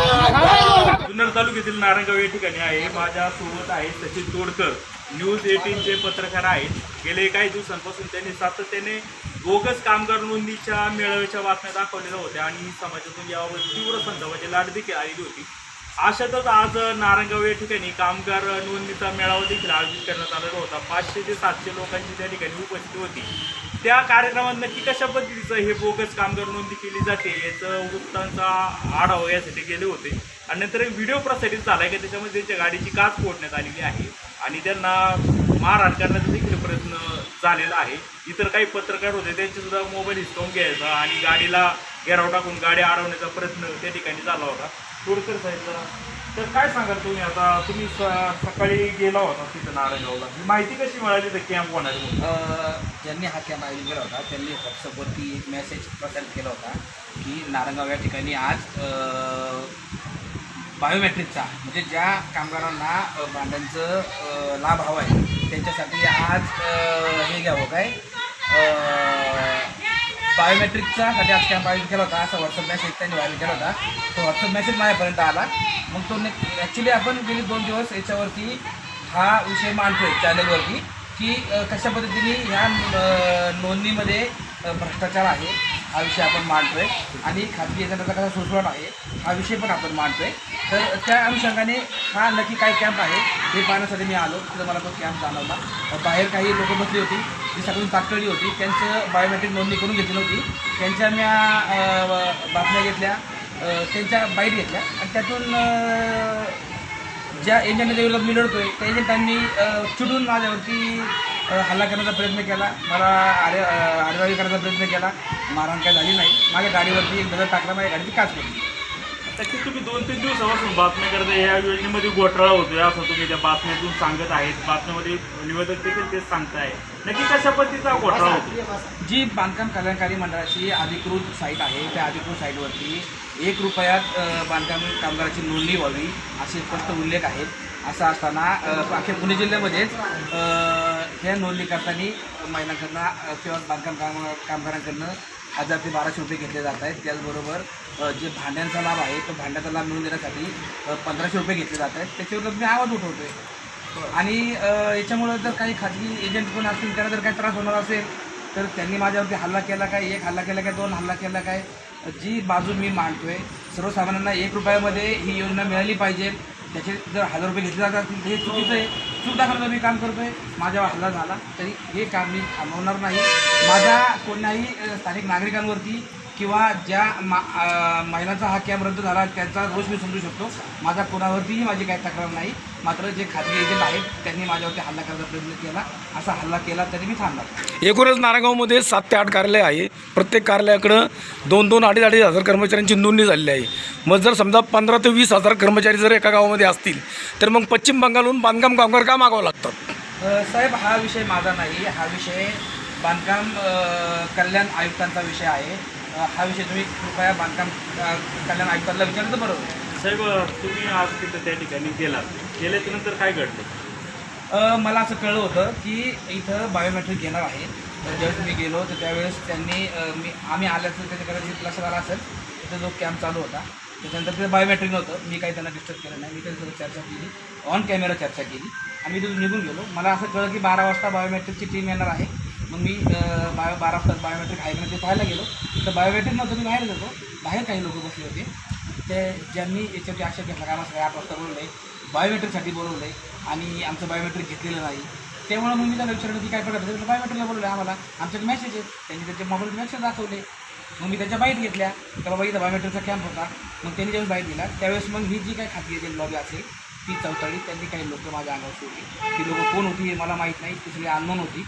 जुन्नर तालुक्यातील नारायणगाव या ठिकाणी आहे. माझ्या सोबत आहे सचिन तोडकर. न्यूज एटीनचे पत्रकार आहेत. गेले काही दिवसांपासून त्यांनी सातत्याने बोगस कामगार नोंदीच्या मेळाव्याच्या बातम्या दाखवलेल्या होत्या आणि समाजातून यावर तीव्र संतापाची लाट देखील आलेली होती. अशातच आज नारायणगाव या ठिकाणी कामगार नोंदणीचा मेळावा देखील आयोजित करण्यात आलेला होता. पाचशे ते सातशे लोकांची त्या ठिकाणी उपस्थिती होती. त्या कार्यक्रमात नक्की कशा पद्धतीचं हे बोगस कामगार नोंदणी केली जाते याचं वृत्तांचा आढावा यासाठी गेले होते. आणि नंतर एक व्हिडिओ प्रसारित झाला आहे की त्याच्यामध्ये त्यांच्या गाडीची काच फोडण्यात आलेली आहे आणि त्यांना मारहाण करण्याचा देखील प्रयत्न झालेला आहे. इतर काही पत्रकार होते त्यांचे सुद्धा मोबाईल हिसकावून घ्यायचा आणि गाडीला घेराव टाकून गाडी अडवण्याचा प्रयत्न त्या ठिकाणी झाला होता. तोडकर साहेब जरा. तर काय सांगाल तुम्ही? आता तुम्ही स- सकाळी गेला होता तिथं नारायणगावला. ही माहिती कशी मिळाली तर कॅम्प होणार ज्यांनी हा कॅम्प आयोजित केला होता. त्यांनी व्हॉट्सअपवरती एक मेसेज प्रसारित केला होता की नारायणगाव या ठिकाणी आज बायोमेट्रिकचा म्हणजे ज्या कामगारांना भांड्यांचं लाभ हवा आहे त्यांच्यासाठी आज हे घ्यावं काय? बायोमेट्रिकचा साठी आज कॅम्प आयोजित केला होता असा व्हॉट्सअप मेसेज त्यांनी व्हायरल केला होता. तो व्हॉट्सअप मेसेज माझ्यापर्यंत आला. मग तो ॲक्च्युली आपण गेली दोन दिवस याच्यावरती हा विषय मांडतोय चॅनलवरती की कशा पद्धतीने ह्या नोंदणीमध्ये भ्रष्टाचार आहे. हा विषय आपण मांडतोय. आणि खाजगी एजंटाचा कसा सुसवाट आहे हा विषय पण आपण मांडतोय. तर त्या अनुषंगाने हा नक्की काय कॅम्प आहे हे पाहण्यासाठी मी आलो. तिथं मला तो कॅम्प जाणवला. बाहेर काही लोक बसली होती. जी सगळी तातडी होती. त्यांचं बायोमेट्रिक नोंदणी करून घेतली नव्हती. त्यांच्या म्या बातम्या घेतल्या. त्यांच्या बाईट घेतल्या. आणि त्यातून ज्या एजंटच्या विरोधात मी लढतोय त्या एजंटांनी चिडून माझ्यावरती हल्ला करण्याचा प्रयत्न केला. मला आरे आडवाळी करण्याचा प्रयत्न केला. मारहाण काय झाली नाही. माझ्या गाडीवरती एक नजर टाकला. माझ्या गाडीची काच पडली नक्की तुम्ही दोन तीन दिवसापासून बातम्या करता या योजनेमध्ये घोटाळा होतोय असं तुम्ही त्या बातम्यातून सांगत आहेत. बातम्यामध्ये निवेदक देखील तेच सांगताय. नक्की कशा पद्धतीचा घोटाळा होतो जी बांधकाम कल्याणकारी मंडळाची अधिकृत साईट आहे त्या अधिकृत साईटवरती एक रुपयात बांधकाम कामगाराची नोंदणी व्हावी असे स्पष्ट उल्लेख आहेत. असं असताना अख्या पुणे जिल्ह्यामध्येच ह्या नोंदणी करताना महिलांकडनं किंवा बांधकाम काम कामगारांकडनं हजार ते बाराशे रुपये घेतले जात आहेत. त्याचबरोबर जे भांड्यांचा लाभ आहे तो भांड्याचा लाभ मिळवून देण्यासाठी पंधराशे रुपये घेतले जात आहेत. त्याच्यावर मी आवाज उठवतोय. आणि याच्यामुळं जर काही खाजगी एजंट कोण असतील त्यांना जर काही त्रास होणार असेल तर त्यांनी माझ्यावरती हल्ला केला काय एक हल्ला केला काय दोन हल्ला केला काय जी बाजू मी मांडतोय सर्वसामान्यांना एक रुपयामध्ये ही योजना मिळाली पाहिजे. त्याचे जर हजार रुपये घेतले जात असतील हे चुकीचं आहे. चूक दाखवलं मी काम करतोय. माझ्यावर हल्ला झाला. तरी हे काम मी थांबवणार नाही. माझ्या कोणाही स्थानिक नागरिकांवरती किंवा ज्या महिलांचा हा कॅम्प रद्द झाला त्यांचा रोष मी समजू शकतो. माझा कोणावरतीही माझी काही तक्रार नाही. मात्र जे खाजगी एजंट आहेत त्यांनी माझ्यावरती हल्ला करण्याचा प्रयत्न केला. असा हल्ला केला तरी मी थांबणार. एकूणच नारायणगावमध्ये सात ते आठ कार्यालय आहे. प्रत्येक कार्यालयाकडं दोन दोन अडीच अडीच हजार कर्मचाऱ्यांची नोंदणी झालेली आहे. मग जर समजा पंधरा ते वीस हजार कर्मचारी जर एका गावामध्ये असतील तर मग पश्चिम बंगालहून बांधकाम कामगार का मागावं लागतात? साहेब हा विषय माझा नाही. हा विषय बांधकाम कल्याण आयुक्तांचा विषय आहे. हा विषय तुम्ही कृपया बांधकाम कल्याण आयुक्तांना विचारलं तर बरोबर. आहे. साहेब तुम्ही आज तिथं त्या ठिकाणी गेलात. गेल्याच्यानंतर काय घडलं? अ, मला असं कळलं होतं की इथं बायोमेट्रिक घेणार आहे. तर ज्यावेळेस मी गेलो तर त्यावेळेस त्यांनी अ, मी आम्ही आल्याचं त्याच्या कदाचित लक्षात आलं असेल तिथं जो कॅम्प चालू होता त्याच्यानंतर तिथं बायोमेट्रिक नव्हतं. मी काही त्यांना डिस्टर्ब केलं नाही. मी त्यांच्यासोबत चर्चा केली. ऑन कॅमेरा चर्चा केली. आम्ही तिथून निघून गेलो. मला असं कळलं की बारा वाजता बायोमेट्रिकची टीम येणार आहे. मग मी अ, बायो बारा वाजता बायोमेट्रिक आहे का नाही ते पाहायला गेलो. तर बायोमेट्रिक तुम्ही बाहेर जातो. बाहेर काही लोक बसले होते. ते ज्यांनी याच्यावरती आक्षेप घेतला का आम्हाला आठ वाजता बोलवलं आहे बायोमेट्रिकसाठी बोलवलं आहे आणि आमचं बायोमेट्रिक घेतलेलं नाही. त्यामुळे मग मी त्यांना विचारलं की काय प्रकार आहे बायोमेट्रिकला बोलवलं आहे आम्हाला. आमच्याकडे मेसेज आहे. त्यांनी त्याचे मोबाईल मेसेज दाखवले. मग मी त्याच्या बाईट घेतल्या. तर बाबा इथं बायोमेट्रिकचा कॅम्प होता. मग त्यांनी ज्यावेळेस बाईट दिला त्यावेळेस मग ही जी काही खाती एजंट लॉबी असेल ती चौताळी त्यांनी काही लोक माझ्या अंगावर सोडली. ती लोकं कोण होती हे मला माहीत नाही. ती सगळी अननोन होती.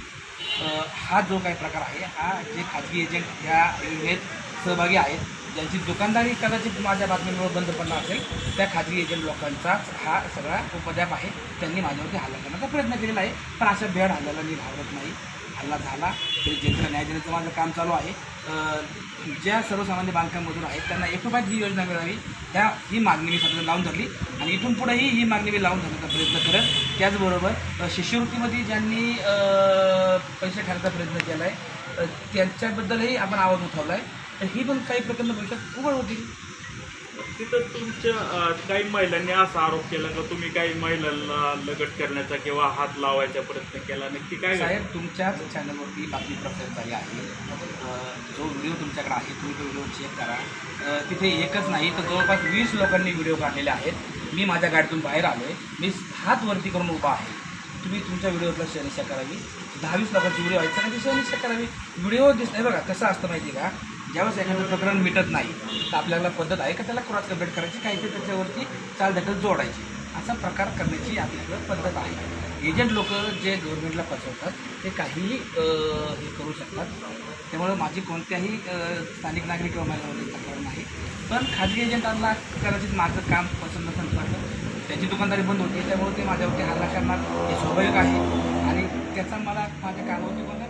हा जो काही प्रकार आहे हा जे खाजगी एजंट ह्या योजनेत सहभागी आहेत ज्यांची दुकानदारी कदाचित माझ्या बातम्यांमुळे बंद पडणार असेल त्या खाजगी एजंट लोकांचाच हा सगळा उपद्याप आहे. त्यांनी माझ्यावरती हल्ला करण्याचा प्रयत्न केलेला आहे. पण अशा बेड हल्ल्याला मी घाबरत नाही. हल्ला झाला तरी जनतेला न्याय देण्याचं माझं काम चालू आहे. ज्या सर्वसामान्य बांधकाम मजूर आहेत त्यांना एकोपात ही योजना मिळावी ह्या ही मागणी मी सध्या लावून धरली. आणि इथून पुढेही ही मागणी मी लावून धरण्याचा प्रयत्न करेन त्याचबरोबर शिष्यवृत्तीमध्ये ज्यांनी पैसे खाण्याचा प्रयत्न केला आहे त्यांच्याबद्दलही आपण आवाज उठवला आहे तर ही पण काही प्रकरण भविष्यात उघड होतील. तिथं तुमच्या काही महिलांनी असा आरोप केला का तुम्ही काही महिलांना लगट करण्याचा किंवा हात लावायचा प्रयत्न केला? नक्की काय साहेब तुमच्याच चॅनलवरती बातमी प्रसारित झाली आहे. जो व्हिडिओ तुमच्याकडे आहे तुम्ही तो व्हिडिओ चेक करा. तिथे एकच नाही तर जवळपास वीस लोकांनी व्हिडिओ काढलेले आहेत. मी माझ्या गाडीतून बाहेर आलो आहे मी हात वरती करून उभा आहे. तुम्ही तुमच्या व्हिडिओला शहनिशा करावी दहावीस लोकांची व्हिडिओ आहेत. सगळ्यांची शहनिशा करावी व्हिडिओ दिसत बघा कसं असतं माहिती आहे का? ज्यावेळेस एखादं प्रकरण मिटत नाही तर आपल्याला पद्धत आहे का त्याला क्रॉस कंप्लेंट करायची काहीतरी त्याच्यावरती चालढकल जोडायची? असा प्रकार करण्याची आपल्याकडं पद्धत आहे. एजंट लोक जे गव्हर्नमेंटला फसवतात ते काहीही हे करू शकतात. त्यामुळे माझी कोणत्याही स्थानिक नागरिक किंवा माझ्यामध्ये तक्रार नाही. पण खाजगी एजंटांना कदाचित माझं काम पसंत नसेल पडलं त्याची दुकानदारी बंद होती. त्यामुळे ते माझ्यावरती हल्ला करणार. हे स्वाभाविक आहे. आणि त्याचा मला माझ्या कामावरती कोणताही